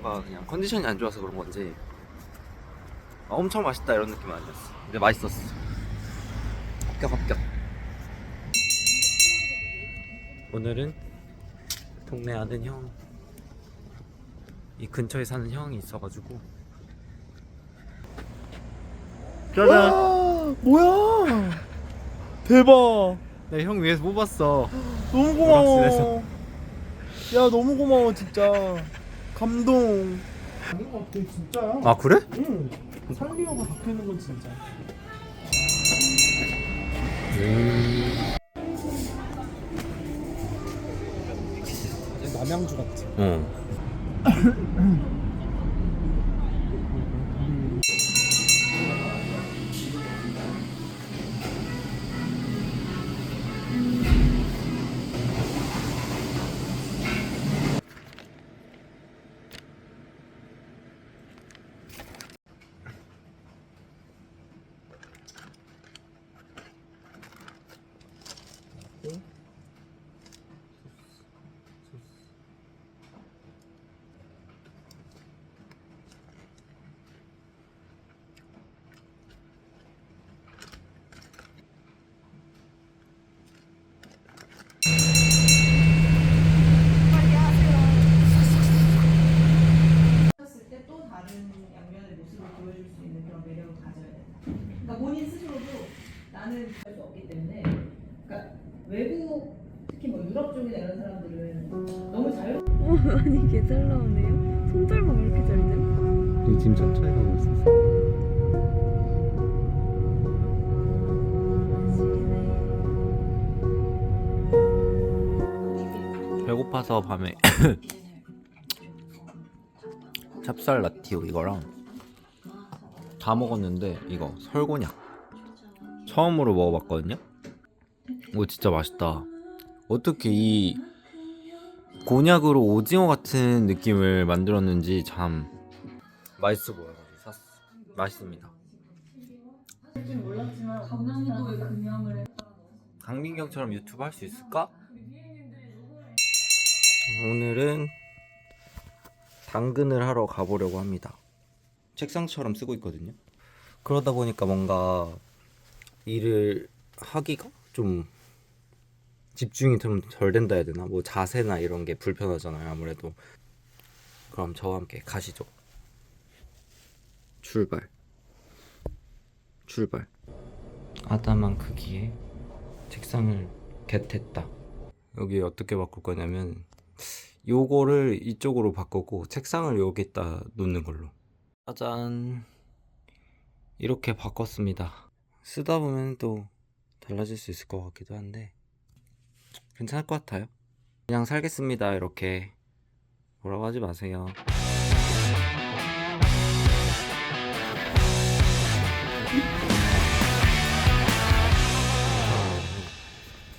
뭔가 그냥 컨디션이 안 좋아서 그런 건지 아, 엄청 맛있다 이런 느낌은 아니었어. 근데 맛있었어. 합격 합격. 오늘은 동네 아는 형, 이 근처에 사는 형이 있어가지고 짜잔. 와, 뭐야? 대박. 내형 위에서 뽑았어. 너무 고마워. 야, 너무 고마워, 진짜. 감동. 아닌 것 같아, 진짜야. 아 그래? 응. 살리오가 박혀 있는 건 진짜. 남양주 같지. 어. 보여줄 수 있는 그런 매력을 가져야 된다. 그러니까 본인 스스로도 나는 할 수 없기 때문에 그러니까 외국 특히 뭐 유럽 쪽이나 이런 사람들은 너무 자유 아니 개 잘 나오네요. 손절만 왜 이렇게 잘 돼? 지금 천천히 가고 있었어. 배고파서 밤에 찹쌀 라티오 이거랑 다 먹었는데 이거 설곤약 처음으로 먹어봤거든요. 오 진짜 맛있다. 어떻게 이 곤약으로 오징어 같은 느낌을 만들었는지 참 맛있어 보여가지고 샀어. 맛있습니다. 강민경처럼 유튜브 할 수 있을까? 오늘은 당근을 하러 가보려고 합니다. 책상처럼 쓰고 있거든요. 그러다 보니까 뭔가 일을 하기가 좀 집중이 좀 덜 된다 해야 되나? 뭐 자세나 이런 게 불편하잖아요. 아무래도. 그럼 저와 함께 가시죠. 출발. 출발. 아담한 크기의 책상을 겟했다. 여기 어떻게 바꿀 거냐면 요거를 이쪽으로 바꾸고 책상을 여기다 놓는 걸로. 짜잔. 이렇게 바꿨습니다. 쓰다 보면 또 달라질 수 있을 것 같기도 한데 괜찮을 것 같아요. 그냥 살겠습니다. 이렇게 뭐라고 하지 마세요.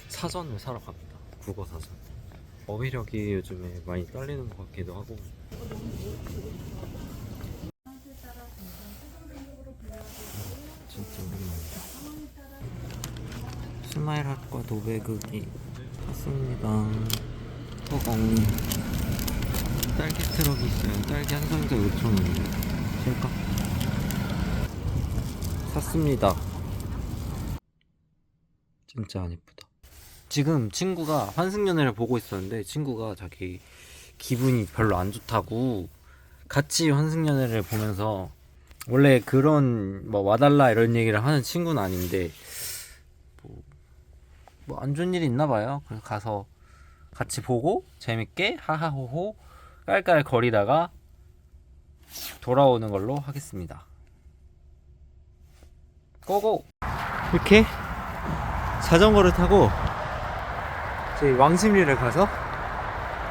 사전을 사러 갑니다. 국어 사전. 어휘력이 요즘에 많이 딸리는 것 같기도 하고. 진짜 오랜만이다. 스마일 핫과 도배극이 샀습니다. 허공. 딸기 트럭이 있어요. 딸기 한 상자 5,000원인데. 살까? 샀습니다. 진짜 안 예쁘다. 지금 친구가 환승연애를 보고 있었는데 친구가 자기 기분이 별로 안 좋다고 같이 환승연애를 보면서 원래 그런 뭐 와달라 이런 얘기를 하는 친구는 아닌데 뭐 안 좋은 일이 있나 봐요. 그래서 가서 같이 보고 재밌게 하하호호 깔깔 거리다가 돌아오는 걸로 하겠습니다. 고고! 이렇게 자전거를 타고 저희 왕십리를 가서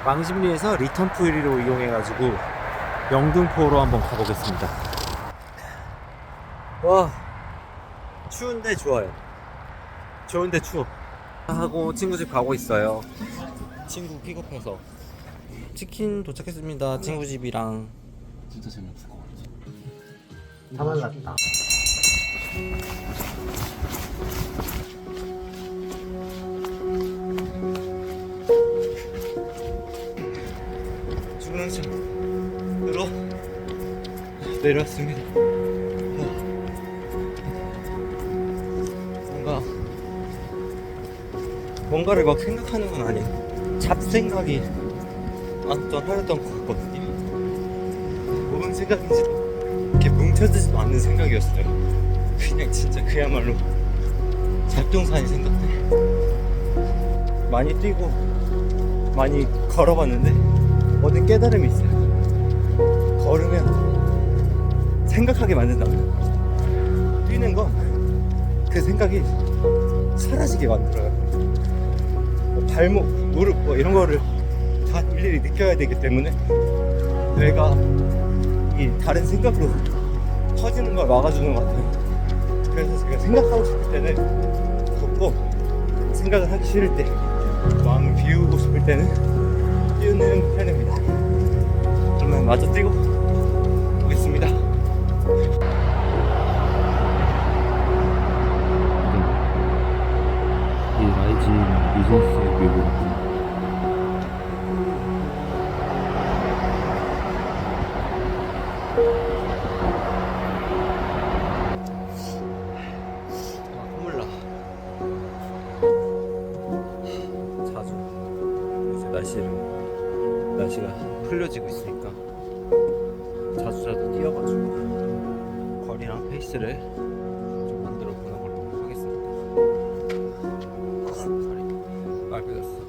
왕십리에서 리턴 푸이리로 이용해가지고 영등포로 한번 가보겠습니다. 와 추운데 좋아요. 좋은데 추워. 하고 친구 집 가고 있어요. 친구 픽업해서 치킨 도착했습니다. 친구 집이랑 진짜 재미없을 것 같아. 다 말랐다. 주문하자. 들어. 내려왔습니다. 뭔가를 막 생각하는 건 아니에요. 잡생각이 완전 하였던 것 같거든요. 뭔 생각인지 이렇게 뭉쳐지지도 않는 생각이었어요. 그냥 진짜 그야말로 잡동사니 생각들. 많이 뛰고 많이 걸어봤는데 얻은 깨달음이 있어요. 걸으면 생각하게 만든다면 뛰는 건 그 생각이 사라지게 만들어요. 뭐 발목, 무릎 뭐 이런 거를 다 일일이 느껴야 되기 때문에 뇌가 이 다른 생각으로 퍼지는 걸 막아주는 것 같아요. 그래서 제가 생각하고 싶을 때는 걷고 생각을 하기 싫을 때 마음을 비우고 싶을 때는 뛰는 편입니다. 그러면 마저 뛰고 페이스를 좀 만들어 보는 걸로 하겠습니다. 다리 빨개졌어.